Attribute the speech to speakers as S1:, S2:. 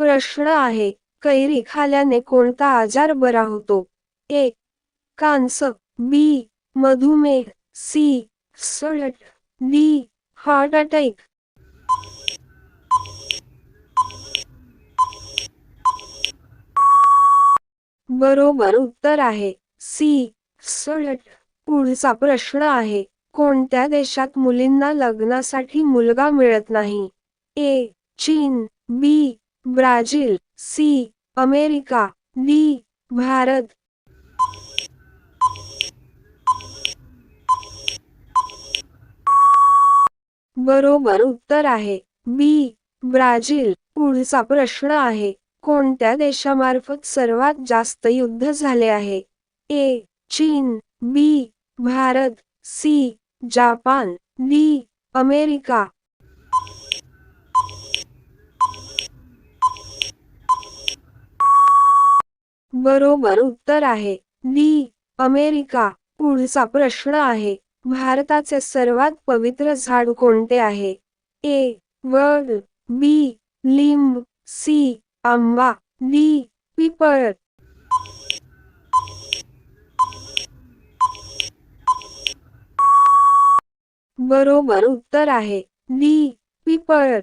S1: प्रश्न आहे कैरी खाल्याने कोणता आजार बरा होतो? ए. कांस. बी. मधुमेह. सी. सळट. डी. Heart attack. बरोबर उत्तर आहे. सी. सळट. पुढचा प्रश्न आहे कोणत्या देशात मुलींना लग्नासाठी मुलगा मिळत नाही? ए. चीन. B. Brazil C America D Bharat. बरोबर उत्तर आहे. B Brazil. पुढचा प्रश्न आहे कोणत्या देशामार्फत सर्वात जास्त युद्ध झाले आहे? ए चीन. B Bharat. C Japan. D America. बरोबर उत्तर आहे. डी. अमेरिका पुढचा प्रश्न आहे. भारताचे सर्वात पवित्र झाड कोणते आहे? ए. वड बी. लिंब सी. आंबा डी. पिपळ. बरोबर उत्तर आहे. डी. पिपळ.